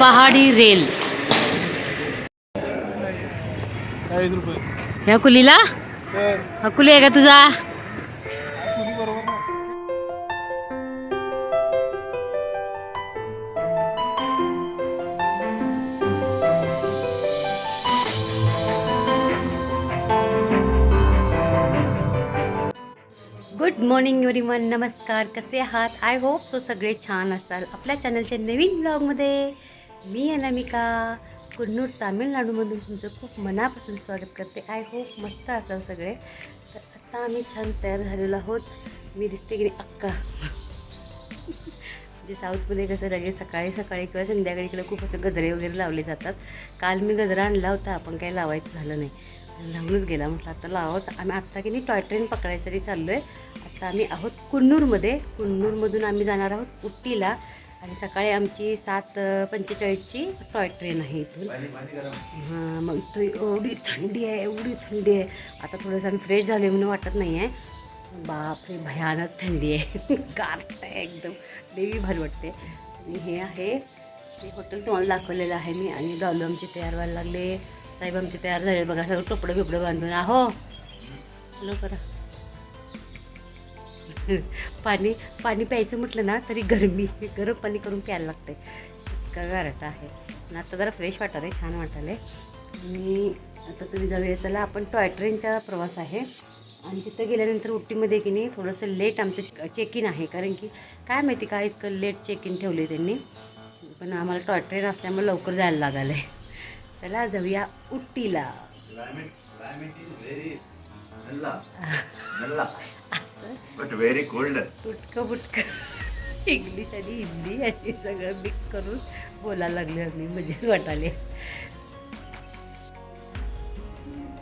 पहाडी रेल. ह्या कुलीला? हा कुली आहे का तुझा? गुड मॉर्निंग एवरीवन नमस्कार. कसे आहात? आय होप सो सगळे छान असाल. आपल्या चॅनलच्या नवीन ब्लॉगमध्ये मी अनामिका कुन्नूर तामिळनाडूमधून तुमचं खूप मनापासून स्वागत करते. आय होप मस्त असाल सगळे. तर आत्ता आम्ही छान तयार झालेलो आहोत. मी दिसते की नाही? अक्का. जे साऊथमध्ये कसं लगेच सकाळी सकाळी किंवा संध्याकाळी इकडे खूप असं गजरे वगैरे लावले जातात. काल मी गजरा आणला होता. आपण काही लावायचं झालं नाही. लावूनच गेला. म्हटलं आता लावत आम्ही आत्ता की नाही टॉय ट्रेन पकडायसाठी चाललो आहे आत्ता आम्ही आहोत कुन्नूरमध्ये कुन्नूरमधून आम्ही जाणार आहोत उट्टीला. आणि सकाळी आमची सात पंचेचाळीसची टॉय ट्रेन आहे इथून. हां मग इथं एवढी थंडी आहे एवढी थंडी आहे. आता थोडंसं आम्ही फ्रेश झाले म्हणून वाटत नाही आहे बापरे भयानक थंडी आहे. गारठ आहे एकदम. देवी भारी वाटते. आणि हे आहे हे हॉटेल तुम्हाला दाखवलेलं आहे मी. आणि डॉलू आमचे तयार व्हायला लागले. साहेब आमचे तयार झाले बघा सगळं टोपडं बिपडं बांधून. आहो. हॅलो करा. पाणी पाणी प्यायचं म्हटलं ना तरी गरमी गरम पाणी करून प्यायला लागते इतका गारट आहे? आणि आता जरा फ्रेश आहे छान वाटायला आणि आता तुम्ही जाऊया चला आपण टॉय ट्रेनचा प्रवास आहे. आणि तिथं गेल्यानंतर उट्टीमध्ये की नाही थोडंसं लेट आमचं चेक इन आहे. कारण की काय माहिती काय इतकं लेट चेक इन ठेवले त्यांनी? पण आम्हाला टॉय ट्रेन असल्यामुळे लवकर जायला लागलं आहे चला जाऊया उट्टीला. असं. But very cold. तुटकं बुटकं इंग्लिश आणि हिंदी आणि सगळं मिक्स करून बोलायला लागले आम्ही. मजेच वाटाले.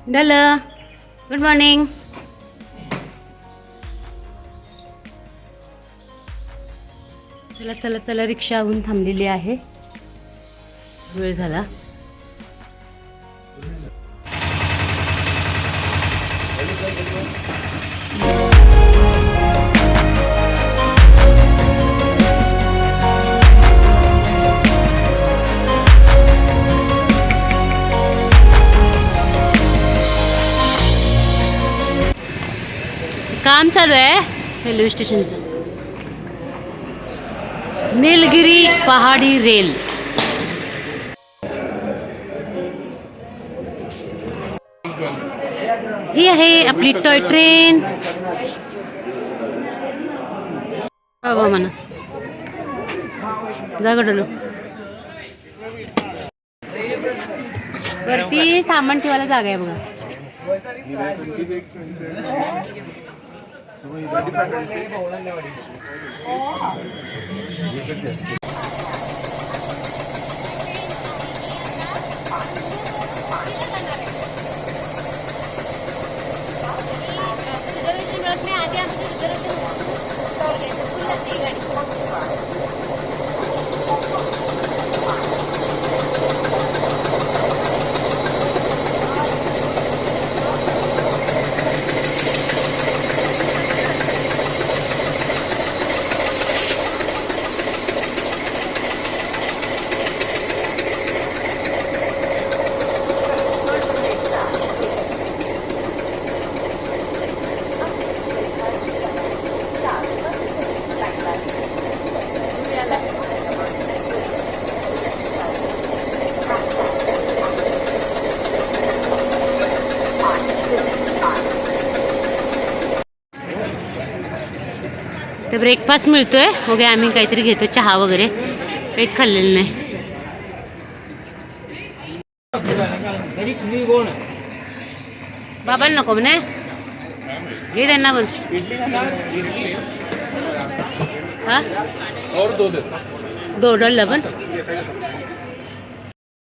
डल गुड मॉर्निंग चला चला चला रिक्षा होऊन थांबलेली आहे. वेळ झाला. काम आहे रेल्वे स्टेशनचं निलगिरी पहाडी रेल ही आहे आपली टॉय ट्रेन बाबा म्हणा जागडलो वरती सामान ठेवायला जागा आहे बघा പഠിപ്പിക്കും तर ब्रेकफास्ट मिळतोय. वगैरे आम्ही काहीतरी घेतो, चहा वगैरे. काहीच खाल्लेलं नाही. बाबाला नको म्हणे. घे त्यांना पण. और दो दे दोडलं पण.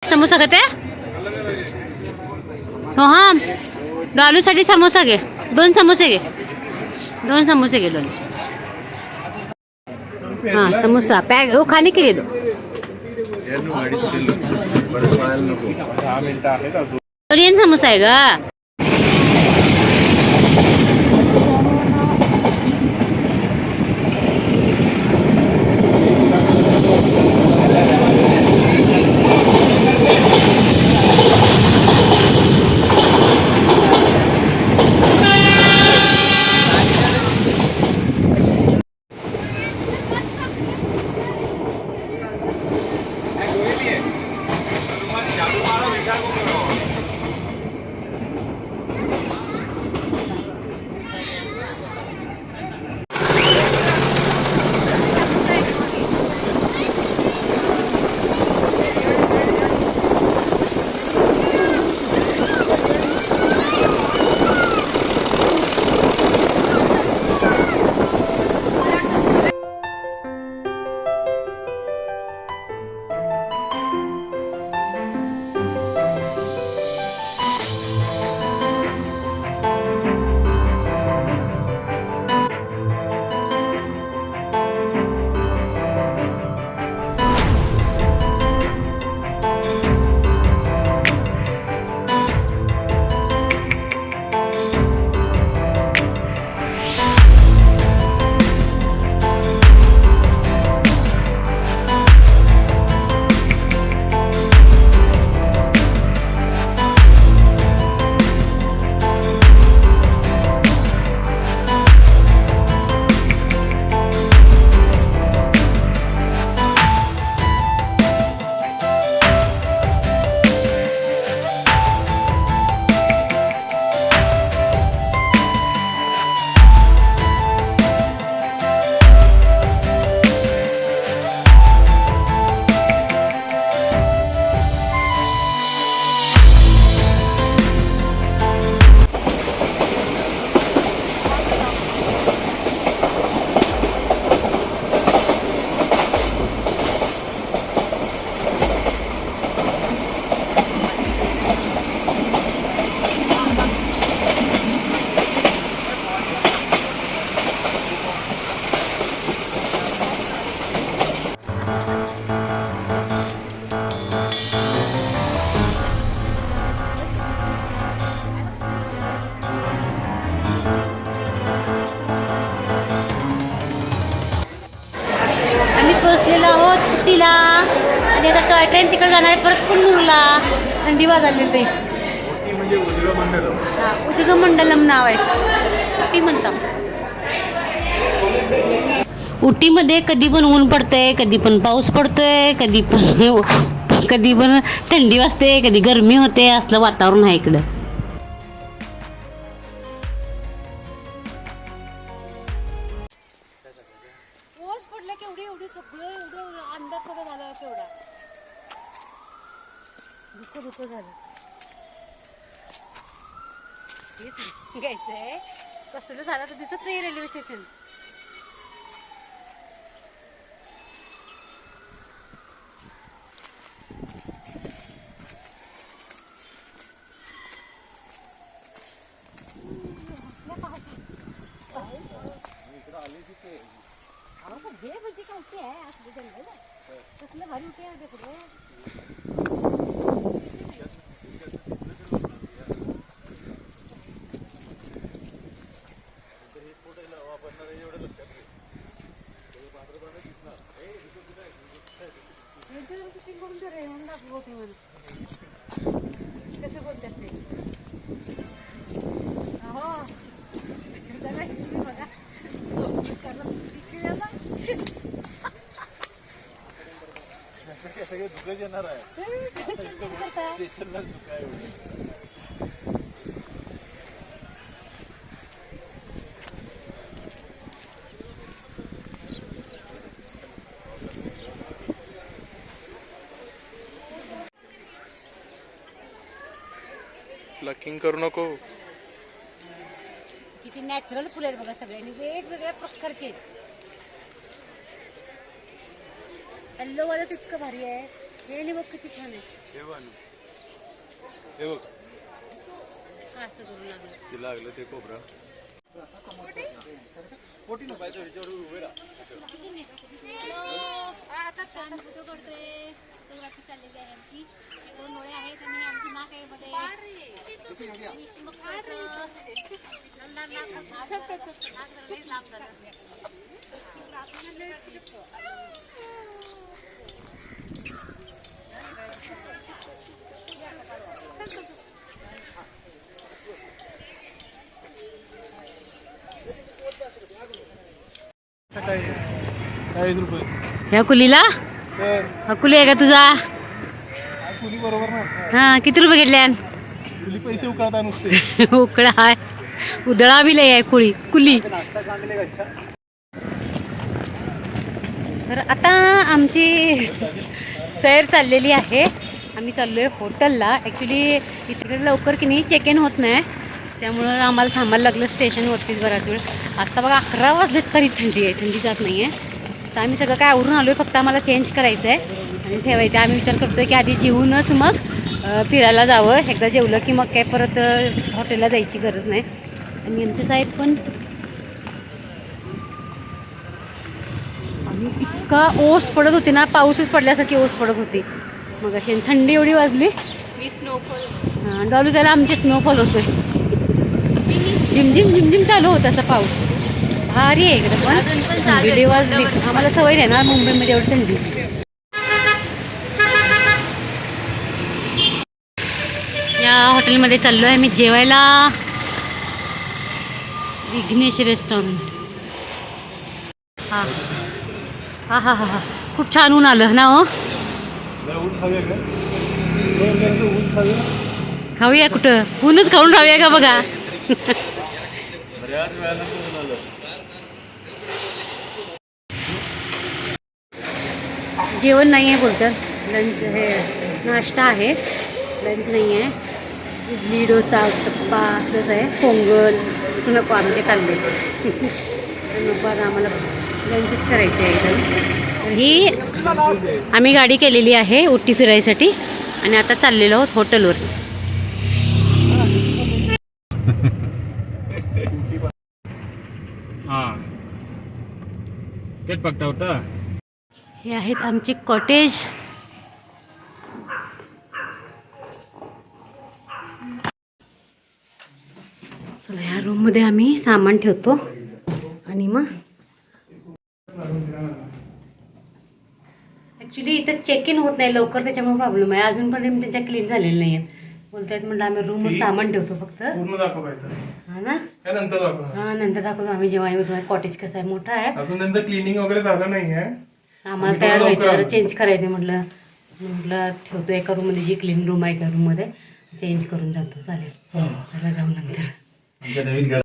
समोसा हो, हा. डॉलूसाठी समोसा घे. दोन समोसे घे. दोन समोसे घे डॉलू हाँ समोसा. पैक वो खाने के लिए दो. कोरियन समोसा आहे का कुन्नूरला थंडी वाजवली ते म्हणजे हा उदगम मंडलम नाव आहे. उटी म्हणतात. उटीमध्ये कधी पण ऊन पडतंय कधी पण पाऊस पडतोय कधी पण कधी पण थंडी वाजते कधी गरमी होते असलं वातावरण आहे इकडं. दुःख दुःख झालं हेच घ्यायचंय कसलं झालं तर दिसत नाही रेल्वे स्टेशन जे म्हणजे काय ते आहे? असलं जंगल आहे. कसलं भारी उठे धुकच येणार आहे? स्टेशनला प्लकिंग करू नको. किती नॅचरल फुलं आहेत बघा सगळे. आणि वेगवेगळ्या प्रकारचे आहेत. येल्लो वाला तितकं भारी आहे. हे बघ किती छान आहे. हे बघ हे बघ. हा असं करून लागलं. ते लागलं ते कोबरा आता छान फोटो काढतोय. फोटोग्राफी चाललेली आहे आमची. हे दोन डोळे आहेत आणि आमची नाक आहे मध्ये. आणि मग कसं नंदा नाक नाक झालं. नाक झालं, लई लांब झालं. चाळीस रुपये. ह्या कुलीला? हा कुली आहे का तुझा? कुली बरोबर ना हां किती रुपये घेतल्या कुली पैसे उकळता नुसते. उकडा आहे उदळा बी लय आहे कुळी कुली. तर आता आमची सैर चाललेली आहे. आम्ही चाललो आहे हॉटेलला ॲक्च्युली इकडे लवकर की नाही चेक इन होत नाही. त्यामुळं आम्हाला थांबायला लागलं स्टेशनवरतीच बराच वेळ. आत्ता बघा अकरा वाजलेत तरी थंडी आहे. थंडी जात नाही आहे तर आम्ही सगळं काय आवरून आलो आहे फक्त आम्हाला चेंज करायचं आहे आणि ठेवायचं. आहे आम्ही विचार करतो आहे की आधी जेवूनच मग फिरायला जावं. एकदा जेवलं की मग काय परत हॉटेलला जायची गरज नाही. आणि एमचे साहेब पण आणि इतका ओस पडत होती ना पाऊसच पडल्यासारखी ओस पडत होती. मग अशी थंडी एवढी वाजली. मी स्नोफॉल हां, डॉलू त्याला आमचे स्नोफॉल होतोय. झिमझिम झिमझिम चालू होता असा पाऊस. भारी आहे इकडे पण. थंडी वाजली आम्हाला सवय नाही ना मुंबईमध्ये एवढी थंडी. या हॉटेलमध्ये चाललो आहे मी जेवायला. विघ्नेश रेस्टॉरंट. हां. हां हां हां हां. खूप छान ऊन आलं ना हो? खाऊया कुठं? ऊनच खाऊन राहूया का बघा बऱ्याच वेळानंतर ऊन आलं जेवण नाही आहे बोलतात. लंच हे नाश्ता आहे. लंच नाही आहे. इडली डोसा उत्तप्पा असलंच आहे. पोंगल नको आम्ही ते खाल्ले नको आता आम्हाला लंचच करायचं आहे एकदम तर ही आम्ही गाडी केलेली आहे उट्टी फिरायसाठी आणि आता चाललेलो आहोत हॉटेलवर. हां. तेच बघता होता? हे आहेत आमचे कॉटेज. चला ह्या रूममध्ये आम्ही सामान ठेवतो. आणि मग? ॲक्च्युली इथं चेक इन होत नाही लवकर त्याच्यामुळे प्रॉब्लेम आहे. अजून पण त्यांच्या क्लीन झालेल्या नाही आहेत बोलतायत म्हटलं आम्ही रूमवर सामान ठेवतो फक्त. हा ना? हा नंतर दाखवतो आम्ही जेव्हा कॉटेज कसं आहे मोठा आहे. क्लिनिंग वगैरे झालं नाही आहे आम्हाला तयार व्हायचं. जरा चेंज करायचं म्हटलं. म्हटलं ठेवतो एका रूममध्ये जी क्लीन रूम आहे त्या रूममध्ये चेंज करून जातो. चालेल. चला जाऊ नंतर.